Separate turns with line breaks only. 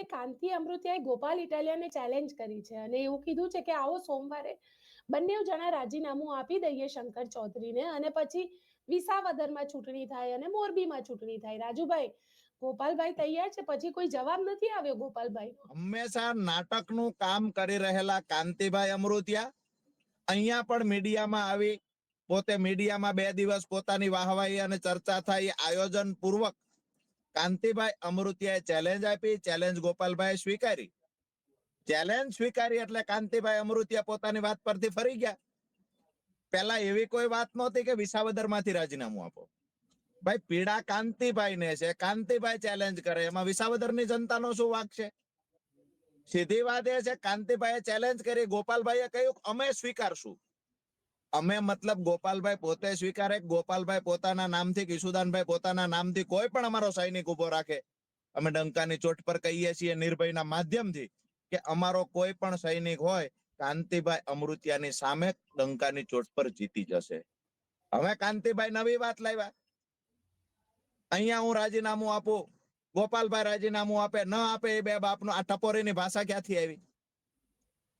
વખતે કાંતિ અમૃતિયાએ ગોપાલ ઇટાલિયાને ચેલેન્જ કરી છે અને એવું કીધું છે કે આવો સોમવારે બંને જણા રાજીનામું આપી દઈએ શંકર ચૌધરીને અને પછી વિસાવદરમાં ચૂંટણી થાય અને મોરબીમાં ચૂંટણી થાય. રાજુભાઈ, ગોપાલભાઈ તૈયાર છે? પછી કોઈ જવાબ નથી આવ્યો ગોપાલભાઈ?
હંમેશા નાટકનું કામ કરી રહેલા કાંતિભાઈ અમૃતિયા અહીંયા પણ મીડિયામાં આવી, પોતે મીડિયામાં બે દિવસ પોતાની વાહવાઈ અને ચર્ચા થાય આયોજન પૂર્વક કાંતિભાઈ અમૃતિયાએ ચેલેન્જ આપી ચેલેન્જ ગોપાલભાઈ સ્વીકારી. ચેલેન્જ સ્વીકારી એટલે કાંતિભાઈ અમૃતિયા પોતાની વાત પરથી ફરી ગયા. પેલા એવી કોઈ વાત નહોતી કે વિસાવદરમાંથી રાજીનામું આપો. ભાઈ, પીડા કાંતિભાઈ ને છે. કાંતિભાઈ ચેલેન્જ કરે. એમાં વિસાવદરની જનતાનો શું વાક છે? સીધી વાત એ છે, કાંતિભાઈએ ચેલેન્જ કરી. ગોપાલભાઈએ કહ્યું, અમે સ્વીકારશું. અમે મતલબ ગોપાલભાઈ પોતે સ્વીકારે, ગોપાલભાઈ પોતાના નામથી, કિશુદાનભાઈ પોતાના નામથી કોઈ પણ અમારો સૈનિક ઊભો રાખે. અમે ડંકાની ચોટ પર કહીએ છીએ નિર્ભયના માધ્યમથી કે અમારો કોઈ પણ સૈનિક હોય, કાંતિભાઈ અમૃતિયાની સામે ડંકાની ચોટ પર જીતી જશે. હવે કાંતિભાઈ નવી વાત લાવ્યા. અહીંયા હું રાજીનામું આપું. ગોપાલભાઈ રાજીનામું આપે, ન આપે એ બે બાપનો, આ ટપોરીની ભાષા ક્યાંથી આવી?